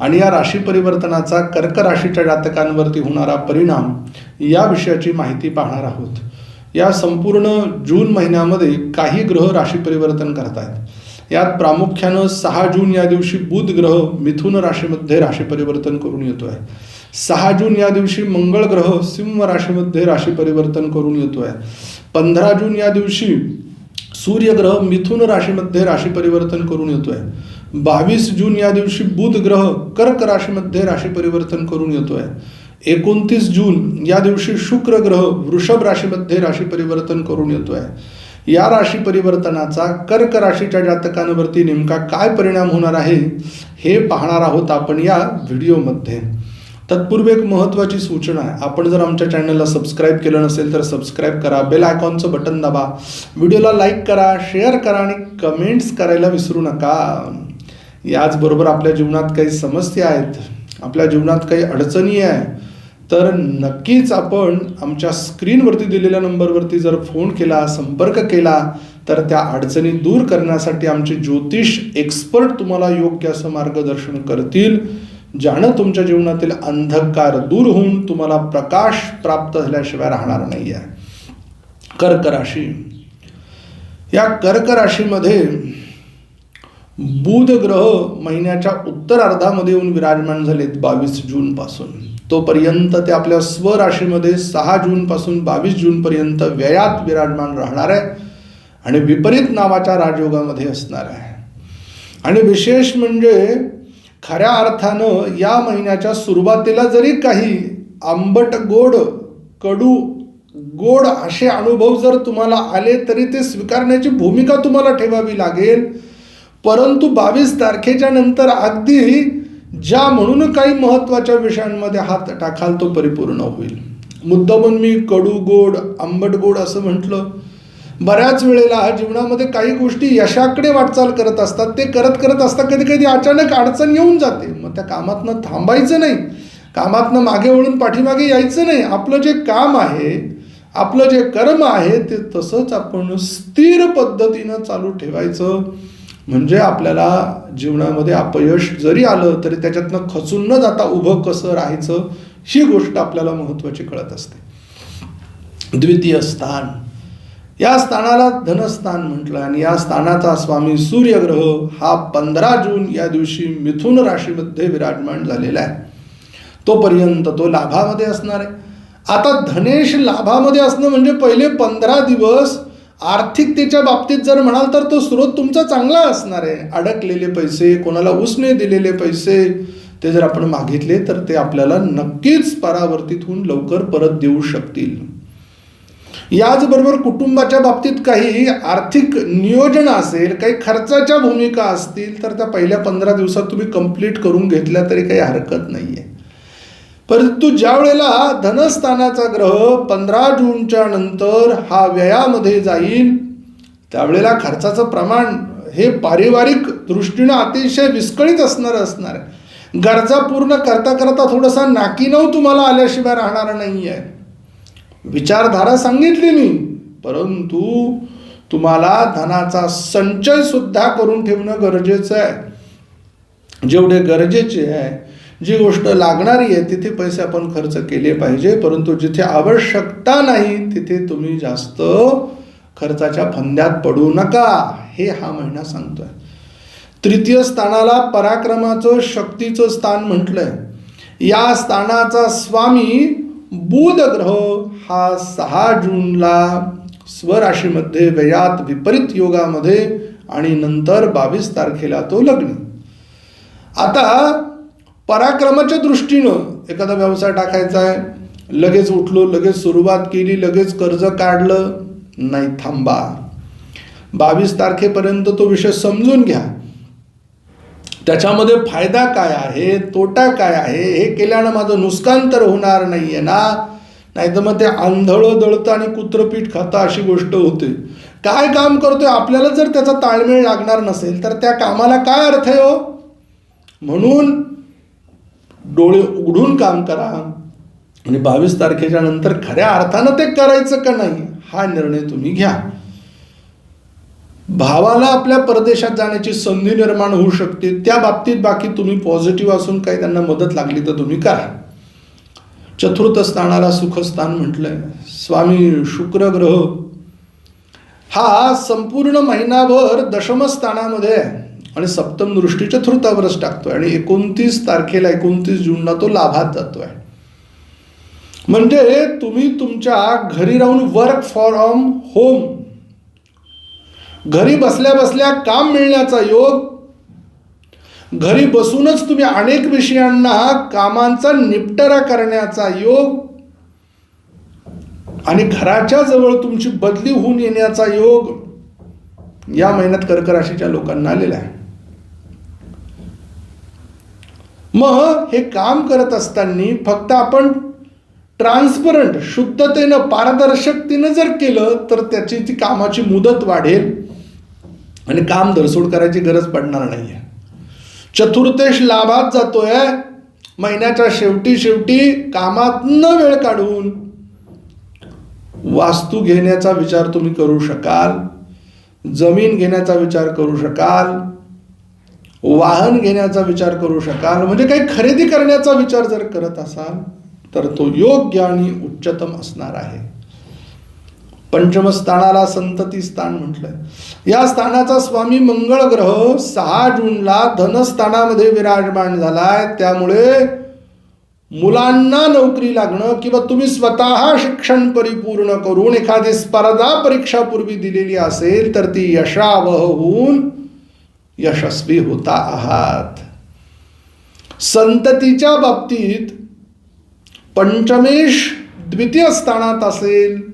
आणि या राशी परिवर्तनाचा कर्क राशीच्या जातकांवरती होणारा परिणाम या विषयाची माहिती पाहणार आहोत. या संपूर्ण जून महिन्यामध्ये काही ग्रह राशी परिवर्तन करतायत. यात प्रामुख्यानं सहा जून या दिवशी बुध ग्रह मिथुन राशीमध्ये राशी परिवर्तन करून येतो आहे सहा जून या दिवशी मंगळ ग्रह सिंह राशीमध्ये राशी परिवर्तन करून येतो आहे पंधरा जून या दिवशी सूर्यग्रह मिथुन राशीमध्ये राशी परिवर्तन करून येतो आहे बावीस जून या दिवशी बुध ग्रह कर्क राशीमध्ये राशी परिवर्तन करून येतो आहे एकोणतीस जून या दिवशी शुक्र ग्रह वृषभ राशीमध्ये राशी परिवर्तन करून येतो आहे या राशी परिवर्तनाचा कर्क राशीच्या जातकांवरती नेमका काय परिणाम होणार आहे हे पाहणार आहोत आपण या व्हिडिओमध्ये. तत्पूर्वी एक महत्त्वाची सूचना आहे. आपण जर आमच्या चॅनलला सबस्क्राईब केलं नसेल तर सबस्क्राईब करा बेल आयकॉनचं बटन दाबा. व्हिडिओला लाईक करा शेअर करा आणि कमेंट्स करायला विसरू नका. याचबरोबर आपल्या जीवनात काही समस्या आहेत आपल्या जीवनात काही अडचणी आहे तर नक्कीच आपण आमच्या स्क्रीनवरती दिलेल्या नंबरवरती जर फोन केला संपर्क केला तर त्या अडचणी दूर करण्यासाठी आमचे ज्योतिष एक्सपर्ट तुम्हाला योग्य असं मार्गदर्शन करतील ज्यानं तुमच्या जीवनातील अंधकार दूर होऊन तुम्हाला प्रकाश प्राप्त झाल्याशिवाय राहणार नाही आहे कर्क राशी. या कर्क राशीमध्ये बुध ग्रह महिन्याच्या उत्तरार्धामध्ये येऊन विराजमान झालेत बावीस जून पासून तोपर्यंत ते आपल्या स्वराशीमध्ये सहा जून पासून बावीस जूनपर्यंत व्ययात विराजमान राहणार आहे आणि विपरीत नावाच्या राजयोगामध्ये असणार आहे. आणि विशेष म्हणजे खऱ्या अर्थानं या महिन्याच्या सुरुवातीला जरी काही आंबट गोड कडू गोड असे अनुभव जर तुम्हाला आले तरी ते स्वीकारण्याची भूमिका तुम्हाला ठेवावी लागेल. परंतु बावीस तारखेच्या नंतर अगदी ज्या म्हणून काही महत्त्वाच्या विषयांमध्ये हात टाकाल तो परिपूर्ण होईल. मुद्दामून मी कडू गोड आंबट गोड असं म्हटलं. बऱ्याच वेळेला जीवनामध्ये काही गोष्टी यशाकडे वाटचाल करत असतात ते करत करत असतात कधी कधी अचानक अडचण येऊन जाते. मग त्या कामातनं थांबायचं नाही. कामातनं मागे वळून पाठीमागे यायचं नाही. आपलं जे काम आहे आपलं जे कर्म आहे ते तसंच आपण स्थिर पद्धतीनं चालू ठेवायचं. म्हणजे आपल्याला जीवनामध्ये अपयश जरी आलं तरी त्याच्यातनं खचून न जाता उभं कसं राहायचं ही गोष्ट आपल्याला महत्त्वाची कळत असते. द्वितीय स्थान. या स्थानाला धनस्थान म्हटलं आणि या स्थानाचा स्वामी सूर्यग्रह हा पंधरा जून या दिवशी मिथुन राशीमध्ये विराजमान झालेला आहे. तोपर्यंत तो लाभामध्ये असणार आहे. आता धनेश लाभामध्ये असणं म्हणजे पहिले पंधरा दिवस आर्थिकतेच्या बाबतीत जर म्हणाल तर तो स्रोत तुमचा चांगला असणार आहे. अडकलेले पैसे कोणाला उसने दिलेले पैसे ते जर आपण मागितले तर ते आपल्याला नक्कीच परावर्तित होऊन लवकर परत देऊ शकतील. याचबरोबर कुटुंबाच्या बाबतीत काही आर्थिक नियोजन असेल काही खर्चाच्या भूमिका असतील तर त्या पहिल्या पंधरा दिवसात तुम्ही कंप्लीट करून घेतल्या तरी काही हरकत नाही आहे परंतु ज्या वेळेला धनस्थानाचा ग्रह पंधरा जूनच्या नंतर हा व्ययामध्ये जाईल त्यावेळेला खर्चाचं प्रमाण हे पारिवारिक दृष्टीनं अतिशय विस्कळीत असणार असणार आहे. गरजा पूर्ण करता करता थोडासा नाकीनव तुम्हाला आल्याशिवाय राहणार नाही आहे विचारधारा सांगितली मी परंतु तुम्हाला धनाचा संचय सुद्धा करून ठेवणं गरजेचं आहे. जेवढे गरजेचे आहे जी गोष्ट लागणारी आहे तिथे पैसे आपण खर्च केले पाहिजे. परंतु जिथे आवश्यकता नाही तिथे तुम्ही जास्त खर्चाच्या फंद्यात पडू नका. हे हा महिना सांगतोय. तृतीय स्थानाला पराक्रमाचं शक्तीचं स्थान म्हटलंय. या स्थानाचा स्वामी बुध ग्रह हा सहा जूनला स्वराशीमध्ये व्ययात विपरीत योगामध्ये आणि नंतर बावीस तारखेला तो लग्न. आता पराक्रमाच्या दृष्टीनं एखादा व्यवसाय टाकायचा आहे लगेच उठलो लगेच सुरुवात केली लगेच कर्ज काढलं नाही थांबा. बावीस तारखेपर्यंत तो विषय समजून घ्या. त्याच्यामध्ये फायदा काय आहे तोटा काय आहे हे केल्यानं माझं नुकसान तर होणार नाही आहे ना? नाही तर मग ते आंधळं दळतं आणि कुत्रपीठ खातं अशी गोष्ट होते. काय काम करतोय आपल्याला जर त्याचा ताळमेळ लागणार नसेल तर त्या कामाला काय अर्थ आहे हो? म्हणून डोळे उघडून काम करा. आणि बावीस तारखेच्या नंतर खऱ्या अर्थानं ते करायचं का नाही हा निर्णय तुम्ही घ्या. भावाला आपल्या परदेशात जाण्याची संधी निर्माण होऊ शकते त्या बाबतीत बाकी तुम्ही पॉझिटिव्ह असून काही त्यांना मदत लागली तर तुम्ही करा. चतुर्थ स्थानाला सुखस्थान म्हटलंय. स्वामी शुक्र ग्रह हा संपूर्ण महिनाभर दशमस्थानामध्ये आहे. आणि सप्तम दृष्टीच्या थ्रुतावरच टाकतोय. आणि एकोणतीस तारखेला एकोणतीस जूनला तो लाभात जातोय. म्हणजे तुम्ही तुमच्या घरी राहून वर्क फ्रॉम होम घरी बसल्या बसल्या काम मिळण्याचा योग. घरी बसूनच तुम्ही अनेक विषयांना कामांचा निपटारा करण्याचा योग. आणि घराच्या जवळ तुमची बदली होऊन येण्याचा योग. या महिन्यात कर्क राशीच्या लोकांना आलेला आहे. मग हे काम करत असताना फक्त आपण ट्रान्सपरंट शुद्धतेनं पारदर्शकतेनं जर केलं तर त्याची ती कामाची मुदत वाढेल. आणि काम धरसोड करायची गरज पडणार नाही आहे चतुर्थेश लाभात जातोय. महिन्याच्या शेवटी शेवटी कामातनं वेळ काढून वास्तू घेण्याचा विचार तुम्ही करू शकाल. जमीन घेण्याचा विचार करू शकाल. वाहन घेण्याचा विचार करू शकाल म्हणजे काही खरेदी करण्याचा विचार जर करत असाल तर तो योग्य आणि उच्चतम असणार आहे. पंचमस्थानाला संतती स्थान म्हटलंय. या स्थानाचा स्वामी मंगळ ग्रह सहा जूनला धनस्थानामध्ये विराजमान झालाय. त्यामुळे मुलांना नोकरी लागणं किंवा तुम्ही स्वतः शिक्षण परिपूर्ण करून एखादी स्पर्धा परीक्षा पूर्वी दिलेली असेल तर ती यशावह होऊन यशस्वी होता आहात. संततीच्या बाबतीत पंचमेश द्वितीय स्थानात असेल.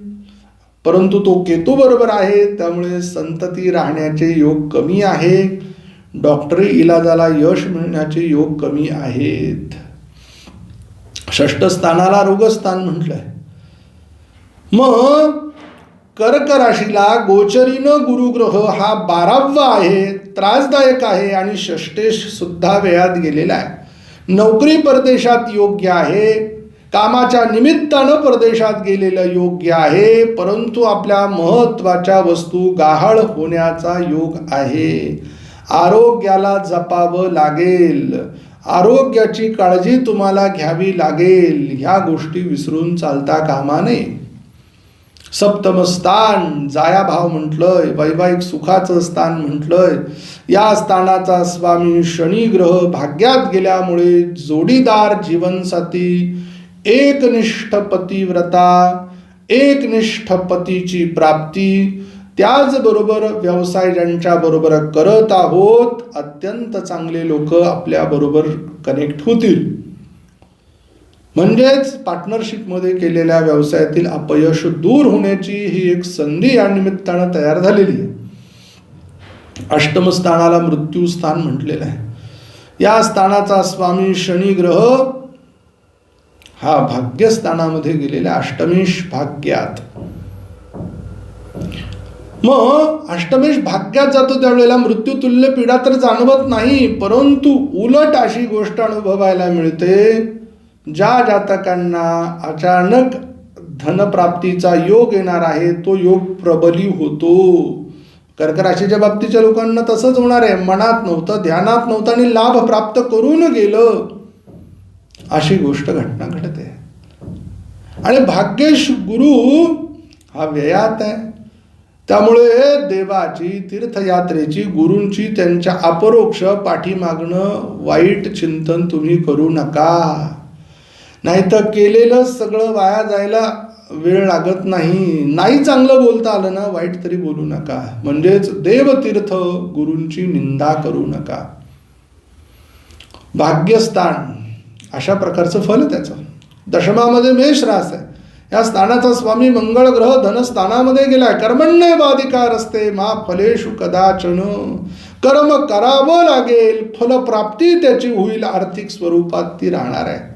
परंतु तो केतू बरोबर आहे त्यामुळे संतती राहण्याचे योग कमी आहे. डॉक्टरी इलाजाला यश मिळण्याचे योग कमी आहेत. षष्ठ स्थानाला रोगस्थान म्हटलंय. मग कर्क राशीला गोचरीनं गुरुग्रह हा बारावा आहे त्रासदायक आहे आणि षष्टेश सुद्धा वेळात गेलेला आहे. नोकरी परदेशात योग्य आहे कामाच्या निमित्तानं परदेशात गेलेलं योग्य आहे परंतु आपल्या महत्त्वाच्या वस्तू गहाळ होण्याचा योग आहे. आरोग्याला जपावं लागेल. आरोग्याची काळजी तुम्हाला घ्यावी लागेल. ह्या गोष्टी विसरून चालता कामा नये. सप्तम स्थान जायाभाव म्हटलंय वैवाहिक सुखाचं स्थान म्हटलंय. या स्थानाचा स्वामी शनी ग्रह भाग्यात गेल्यामुळे जोडीदार जीवनसाथी एकनिष्ठ पतिव्रता एकनिष्ठ पतीची प्राप्ती त्याचबरोबर व्यवसाय ज्यांच्या बरोबर करत आहोत अत्यंत चांगले लोक आपल्या बरोबर कनेक्ट होतील. म्हणजेच पार्टनरशिपमध्ये केलेल्या व्यवसायातील अपयश दूर होण्याची ही एक संधी या निमित्तानं तयार झालेली आहे. अष्टमस्थानाला मृत्यू स्थान म्हटलेलं आहे. या स्थानाचा स्वामी शनी ग्रह हा भाग्यस्थानामध्ये गेलेल्या अष्टमेश भाग्यात. मग अष्टमेश भाग्यात जातो त्यावेळेला मृत्यूतुल्य पीडा तर जाणवत नाही परंतु उलट अशी गोष्ट अनुभवायला मिळते. ज्या जातकांना अचानक धनप्राप्तीचा योग येणार आहे तो योग प्रबली होतो. कर्क राशीच्या बाबतीच्या लोकांना तसंच होणार आहे. मनात नव्हतं ध्यानात नव्हतं आणि लाभ प्राप्त करून गेलं. अशी गोष्ट घटना घडते. आणि भाग्येश गुरु हा व्ययात आहे. त्यामुळे देवाची तीर्थयात्रेची गुरूंची त्यांच्या अपरोक्ष पाठीमागणं वाईट चिंतन तुम्ही करू नका. नाहीतर केलेलं सगळं वाया जायला वेळ लागत नाही. नाही चांगलं बोलता आलं ना वाईट तरी बोलू नका. म्हणजेच देवतीर्थ गुरूंची निंदा करू नका. भाग्यस्थान अशा प्रकारचं फल त्याचं. दशमामध्ये मेष रास आहे. या स्थानाचा स्वामी मंगळ ग्रह धनस्थानामध्ये गेलाय. कर्मण्य बाधिकार असते मा फलेशु कदाचन. कर्म करावं लागेल फलप्राप्ती त्याची होईल आर्थिक स्वरूपात ती राहणार आहे.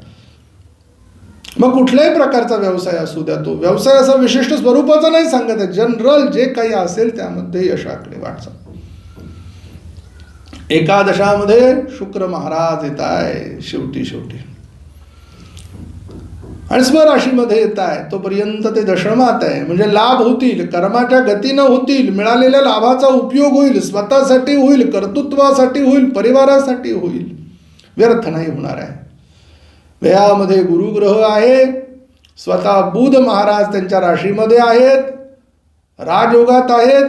मग कुठल्याही प्रकारचा व्यवसाय असू द्या तो. व्यवसाय असा विशिष्ट स्वरूपाचा नाही सांगत आहे. जनरल जे काही असेल त्यामध्ये यशाकडे वाटचाल एकादशामध्ये शुक्र महाराज येत आहे शेवटी शेवटी. आणि स्वराशीमध्ये येत आहे. तोपर्यंत ते दशमात आहे. म्हणजे लाभ होतील कर्माच्या गतीनं होतील मिळालेल्या लाभाचा उपयोग होईल स्वतःसाठी होईल कर्तृत्वासाठी होईल परिवारासाठी होईल. व्यर्थ नाही होणार आहे. व्ययामध्ये गुरुग्रह आहे स्वतः बुध महाराज त्यांच्या राशीमध्ये आहेत राजयोगात आहेत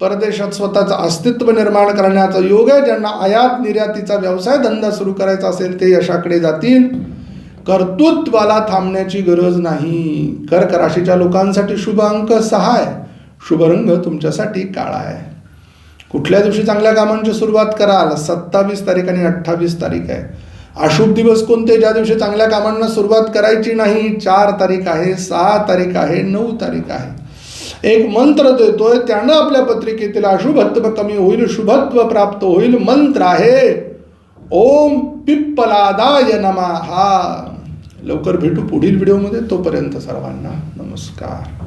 परदेशात स्वतःचं अस्तित्व निर्माण करण्याचा योग आहे ज्यांना आयात निर्यातीचा व्यवसाय धंदा सुरू करायचा असेल ते यशाकडे जातील. कर्तृत्वाला थांबण्याची गरज नाही. कर्क राशीच्या लोकांसाठी शुभ अंक सहा आहे. शुभ रंग तुमच्यासाठी काळा आहे. कुठल्या दिवशी चांगल्या कामांची सुरुवात कराल? सत्तावीस तारीख आणि अठ्ठावीस तारीख आहे. अशुभ दिवस कोणते? ज्या दिवशी चांगल्या कामांना सुरुवात करायची नाही चार तारीख आहे सहा तारीख आहे नऊ तारीख आहे. एक मंत्र देतोय त्यानं आपल्या पत्रिकेतील अशुभत्व कमी होईल शुभत्व प्राप्त होईल. मंत्र आहे ओम पिप्पलादाय नमः. लवकर भेटू पुढील व्हिडिओमध्ये. तोपर्यंत सर्वांना नमस्कार.